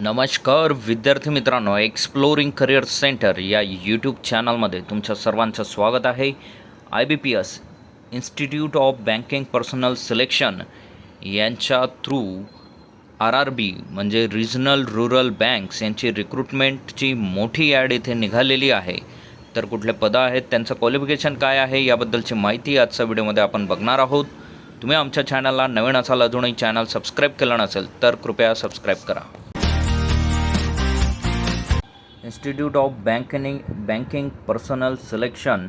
नमस्कार विद्यार्थी मित्रांनो एक्सप्लोरिंग करिअर सेंटर या यूट्यूब चॅनलमध्ये तुमच्या सर्वांचं स्वागत आहे. I B P S institute of banking personnel selection यांच्या थ्रू आर आर बी म्हणजे रिजनल रुरल बँक्स यांची रिक्रुटमेंटची मोठी ॲड इथे निघालेली आहे. तर कुठले पदं आहेत त्यांचं क्वालिफिकेशन काय आहे याबद्दलची माहिती आजच्या व्हिडिओमध्ये आपण बघणार आहोत. तुम्ही आमच्या चॅनलला नवीन असाल अजूनही चॅनल सबस्क्राईब केलं नसेल तर कृपया सबस्क्राईब करा. Institute of banking banking personnel selection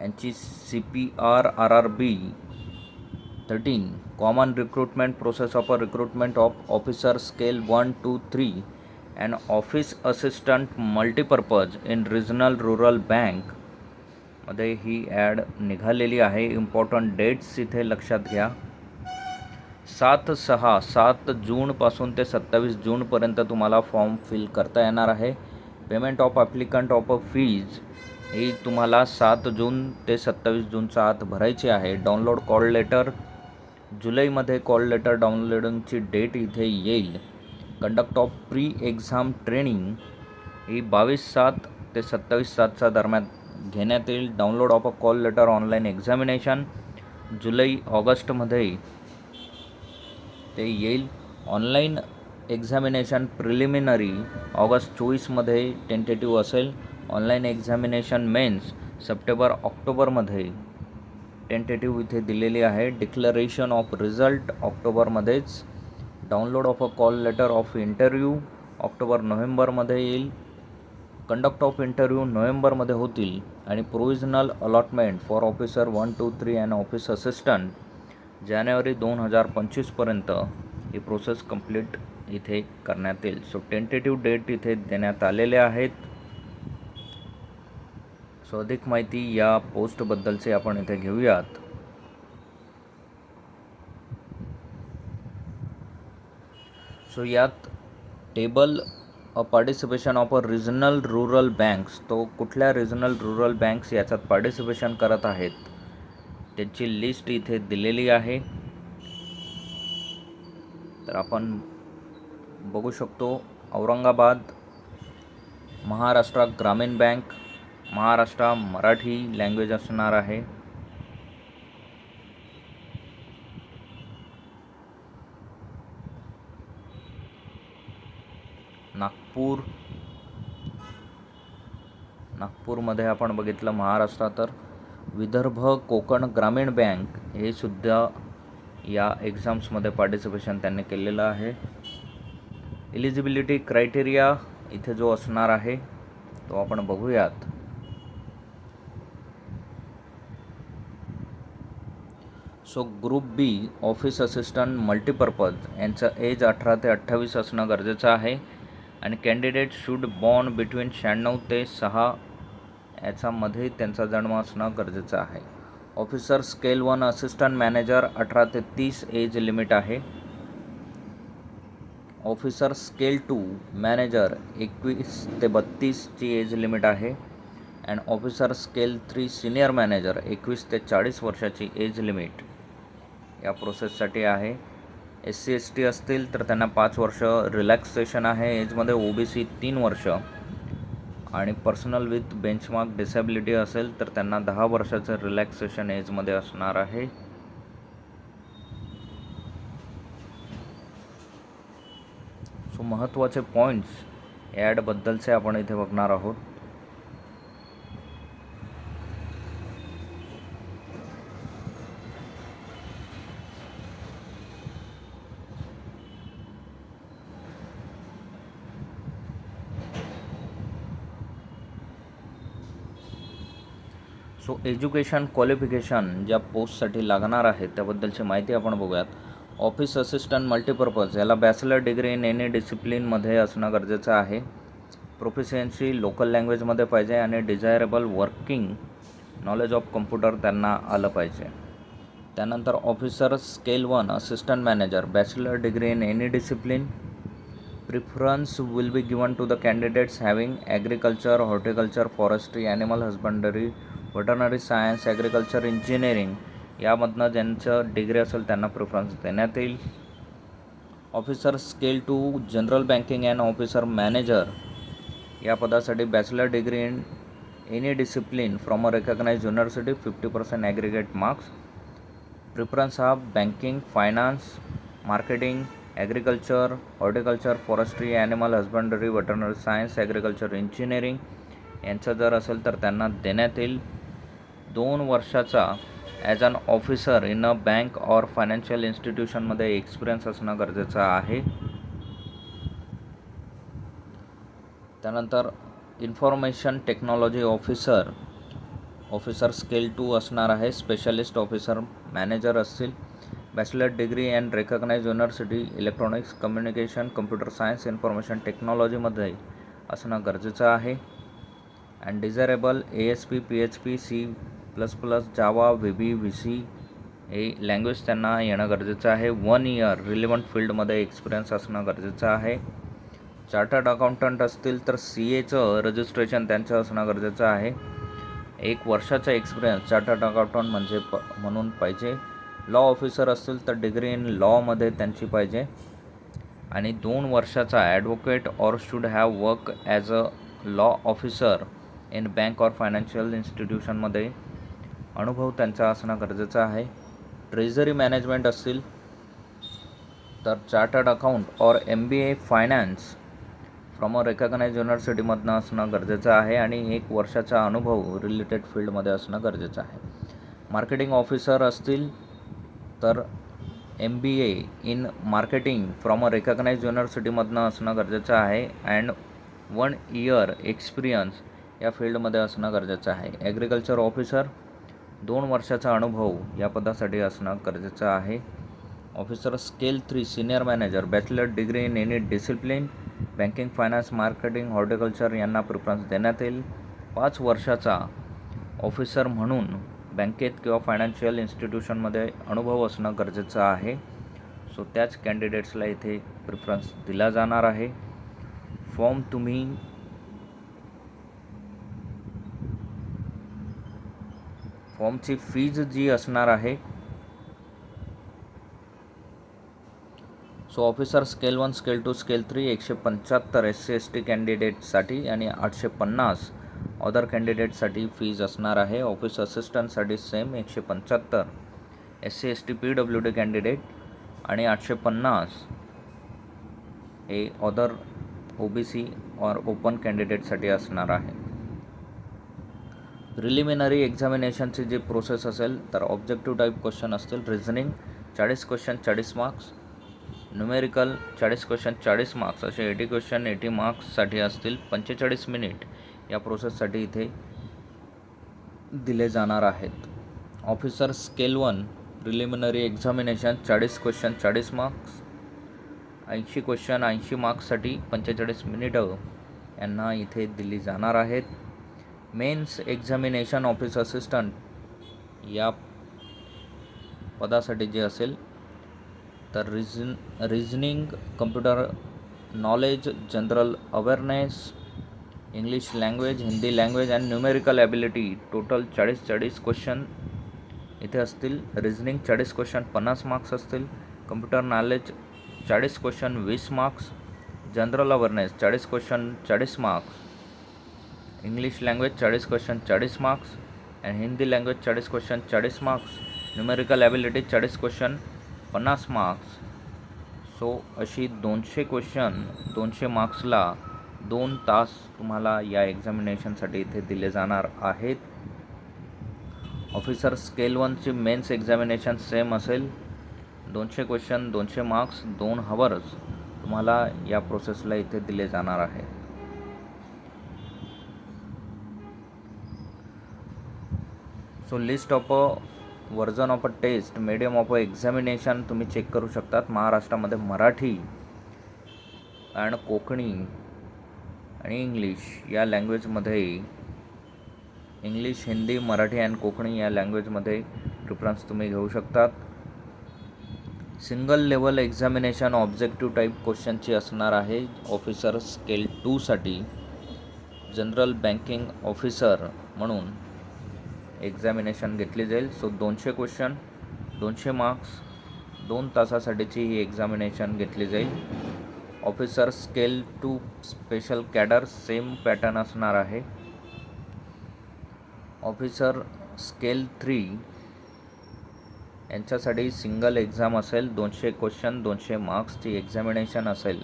यांची C P R R R B thirteen common recruitment process of a recruitment of officer scale one two three and office assistant multipurpose in regional rural बँकमध्ये ही ad निघालेली आहे. Important dates इथे लक्षात घ्या. सात सहा सात जूनपासून ते सत्तावीस जूनपर्यंत तुम्हाला फॉर्म फिल करता येणार आहे. Payment of applicant of a fees ही तुम्हाला सात जून ते सत्तावीस जूनचा आत भरायची आहे. डाउनलोड कॉल लेटर जुलैमध्ये कॉल लेटर डाउनलोडिंगची डेट इथे येईल. Conduct of pre exam training ही बावीस सात ते सत्तावीस सातच्या दरम्यान घेण्यात येईल. Download of a call letter online examination जुलै ऑगस्टमध्ये ते येईल. ऑनलाईन एक्झामिनेशन प्रिलिमिनरी ऑगस्ट चोवीसमध्ये टेंटेटिव्ह असेल. ऑनलाईन एक्झामिनेशन मेन्स सप्टेंबर ऑक्टोबरमध्ये टेंटेटिव्ह इथे दिलेली आहे. Declaration of result ऑक्टोबरमध्येच. Download of a call letter of interview October नोव्हेंबरमध्ये येईल. कंडक्ट ऑफ इंटरव्ह्यू नोव्हेंबरमध्ये होतील. आणि provisional allotment for officer one two three and office assistant जानेवारी दोन हजार पंचवीसपर्यंत ही प्रोसेस कंप्लीट इथे करण्यात येईल. सो टेंटेटिव्ह डेट इथे देण्यात आलेले आहेत. सो अधिक माहिती या पोस्टबद्दलचे आपण इथे घेऊयात. सो यात table a participation of a regional rural banks तो कुठल्या रिजनल रुरल बँक्स याच्यात पार्टिसिपेशन करत आहेत? त्याची लिस्ट इथे दिलेली आहे. तर आपण बघू शकतो औरंगाबाद महाराष्ट्र ग्रामीण बँक महाराष्ट्र मराठी लँग्वेज असणार आहे. नागपूर नागपूरमध्ये आपण बघितलं महाराष्ट्र तर विदर्भ कोकण ग्रामीण बँक हे सुद्धा या एक्झाम्समध्ये पार्टिसिपेशन त्यांनी केलेलं आहे. इलिजिबिलिटी क्रायटेरिया इथे जो असणार आहे तो आपण बघूयात. So group B office assistant multipurpose यांचं एज अठरा ते अठ्ठावीस असणं गरजेचं आहे. आणि कॅन्डिडेट शूड बॉर्न बिटवीन शहाण्णव ते सहा याच्यामध्ये त्यांचा जन्म असणं गरजेचं आहे. Officer scale one assistant manager अठरा ते तीस एज लिमिट आहे. ऑफिसर स्केल टू मॅनेजर एकवीस ते बत्तीसची एज लिमिट आहे. And officer scale three senior manager एकवीस ते चाळीस वर्षाची एज लिमिट या प्रोसेससाठी आहे. एस सी एस टी असतील तर त्यांना पाच वर्ष रिलॅक्सेशन आहे. एजमध्ये ओ बी सी तीन वर्ष. आणि पर्सनल विथ बेंचमार्क डिसेबिलिटी असेल तर त्यांना दहा वर्षाचं रिलॅक्सेशन एजमध्ये असणार आहे. सो महत्त्वाचे पॉईंट्स ॲडबद्दलचे आपण इथे बघणार आहोत. सो एज्युकेशन क्वालिफिकेशन ज्या पोस्टसाठी लागणार आहे त्याबद्दलची माहिती आपण बघूयात. ऑफिस असिस्टंट मल्टीपर्पज याला बॅचलर डिग्री इन एनी डिसिप्लिनमध्ये असणं गरजेचं आहे. प्रोफिशियन्सी लोकल लँग्वेजमध्ये पाहिजे आणि desirable working knowledge of computer त्यांना आलं पाहिजे. त्यानंतर officer scale one assistant manager bachelor degree in any discipline. Preference will be given to the candidates having agriculture horticulture forestry animal husbandry veterinary science agriculture engineering यामधनं ज्यांचं degree असेल त्यांना preference देण्यात येईल. Officer scale two general banking and officer manager या पदासाठी bachelor degree in any discipline from a recognise university fifty percent aggregate marks preference हा banking finance marketing agriculture horticulture forestry animal husbandry veterinary science agriculture engineering यांचं जर असेल तर त्यांना देण्यात येईल. दोन वर्षाचा as an officer in a bank or financial इन्स्टिट्यूशनमध्ये experience असणं गरजेचं आहे. त्यानंतर information technology officer officer scale two असणार आहे. स्पेशलिस्ट ऑफिसर मॅनेजर असतील. Bachelor degree and recognise university electronics communication computer science information टेक्नॉलॉजीमध्ये असणं गरजेचं आहे. And desirable A S P P H P C plus plus Java V B V C हे language त्यांना येणं गरजेचं आहे. वन इयर रिलेवंट फील्डमध्ये एक्सपिरियन्स असणं गरजेचं आहे. चार्टर्ड अकाउंटंट असतील तर सी एचं रजिस्ट्रेशन त्यांचं असणं गरजेचं आहे. एक वर्षाचा एक्सपिरियन्स चार्टर्ड अकाउंटंट म्हणजे प म्हणून पाहिजे. लॉ ऑफिसर असतील तर डिग्री इन लॉमध्ये त्यांची पाहिजे. आणि दोन वर्षाचा advocate or should have work as a law officer in bank or financial इन्स्टिट्यूशनमध्ये अनुभव त्यांचा असणं गरजेचं आहे. ट्रेझरी मॅनेजमेंट असतील तर chartered account or M B A finance from a recognise युनिव्हर्सिटीमधनं असणं गरजेचं आहे आणि एक वर्षाचा अनुभव रिलेटेड फील्डमध्ये असणं गरजेचं आहे. मार्केटिंग ऑफिसर असतील तर M B A in marketing from a recognise युनिव्हर्सिटीमधनं असणं गरजेचं आहे अँड वन इयर एक्सपिरियन्स या फील्डमध्ये असणं गरजेचं आहे. ॲग्रिकल्चर ऑफिसर दोन वर्षाचा अनुभव या पदासाठी असणं गरजेचं आहे. Officer scale three senior manager bachelor degree in any discipline banking finance marketing horticulture यांना प्रिफरन्स देण्यात येईल. पाच वर्षाचा ऑफिसर म्हणून बँकेत किंवा फायनान्शियल इन्स्टिट्यूशनमध्ये अनुभव असणं गरजेचं आहे. सो त्याच कॅन्डिडेट्सला इथे प्रिफरन्स दिला जाणार आहे. फॉर्म तुम्ही फॉर्मची फीज जी असणार आहे. So officer scale one scale two scale three एकशे पंच्याहत्तर एस सी एस टी कॅन्डिडेटसाठी आणि आठशे पन्नास अदर कॅन्डिडेटसाठी फीज असणार आहे. ऑफिस असिस्टंटसाठी सेम एकशे पंच्याहत्तर S C S T P W D candidate आणि आठशे पन्नास हे other O B C or open कॅन्डिडेटसाठी असणार आहे. प्रिलिमिनरी एक्झामिनेशनची जी प्रोसेस असेल तर ऑब्जेक्टिव्ह टाईप क्वेश्चन असतील रिझनिंग चाळीस क्वेश्चन चाळीस मार्क्स न्युमेरिकल चाळीस क्वेश्चन चाळीस मार्क्स असे एटी क्वेश्चन एटी मार्क्ससाठी असतील पंचेचाळीस मिनिट या प्रोसेससाठी इथे दिले जाणार आहेत. Officer scale one preliminary examination चाळीस क्वेश्चन चाळीस मार्क्स ऐंशी क्वेश्चन ऐंशी मार्क्ससाठी पंचेचाळीस मिनिटं यांना इथे दिली जाणार आहेत. मेन्स एक्झामिनेशन ऑफिस असिस्टंट या पदासाठी जे असेल तर reason reasoning computer knowledge general awareness English language Hindi language and numerical ability total चाळीस चाळीस क्वेश्चन इथे असतील. रिझनिंग चाळीस क्वेश्चन पन्नास मार्क्स असतील. कम्प्युटर नॉलेज चाळीस क्वेश्चन वीस मार्क्स. जनरल अवेअरनेस चाळीस क्वेश्चन चाळीस मार्क्स. इंग्लिश लँग्वेज चाळीस क्वेश्चन चाळीस मार्क्स अँड हिंदी लँग्वेज चाळीस क्वेश्चन चाळीस मार्क्स न्यूमेरिकल ॲबिलिटी चाळीस क्वेश्चन पन्नास मार्क्स सो अशी दोनशे क्वेश्चन दोनशे मार्क्सला दोन तास तुम्हाला या एक्झामिनेशनसाठी इथे दिले जाणार आहेत. ऑफिसर स्केल वनची मेन्स एक्झामिनेशन सेम असेल. दोनशे क्वेश्चन दोनशे मार्क्स दोन हवर्स तुम्हाला या प्रोसेसला इथे दिले जाणार आहे so list of a version of a test medium of a examination तुम्ही चेक करू शकतात. महाराष्ट्रामध्ये मराठी अँड कोकणी आणि इंग्लिश या लँग्वेजमध्ये इंग्लिश हिंदी मराठी अँड कोकणी या लँग्वेजमध्ये प्रिफरन्स तुम्ही घेऊ शकतात. Single level examination objective type क्वेश्चनची असणार आहे. ऑफिसर स्केल टूसाठी जनरल बँकिंग ऑफिसर म्हणून एक्झामिनेशन घेतली जाईल. सो दोनशे क्वेश्चन दोनशे मार्क्स दोन तासासाठीची ही एक्झामिनेशन घेतली जाईल. Officer scale two special cadre same pattern असणार आहे. ऑफिसर स्केल थ्री यांच्यासाठी सिंगल एक्झाम असेल. दोनशे क्वेश्चन दोनशे मार्क्सची एक्झामिनेशन असेल.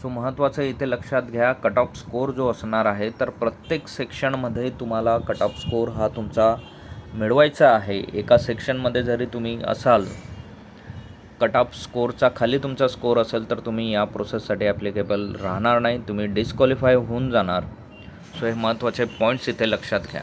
सो महत्त्वाचं इथे लक्षात घ्या कट ऑफ स्कोर जो असणार आहे तर प्रत्येक सेक्शनमध्ये तुम्हाला कट ऑफ स्कोर हा तुमचा मिळवायचा आहे. एका सेक्शनमध्ये जरी तुम्ही असाल कट ऑफ स्कोरचा खाली तुमचा स्कोर असेल तर तुम्ही या प्रोसेससाठी ॲप्लिकेबल राहणार नाही. तुम्ही डिस्क्वालिफाय होऊन जाणार. सो हे महत्त्वाचे पॉईंट्स इथे लक्षात घ्या.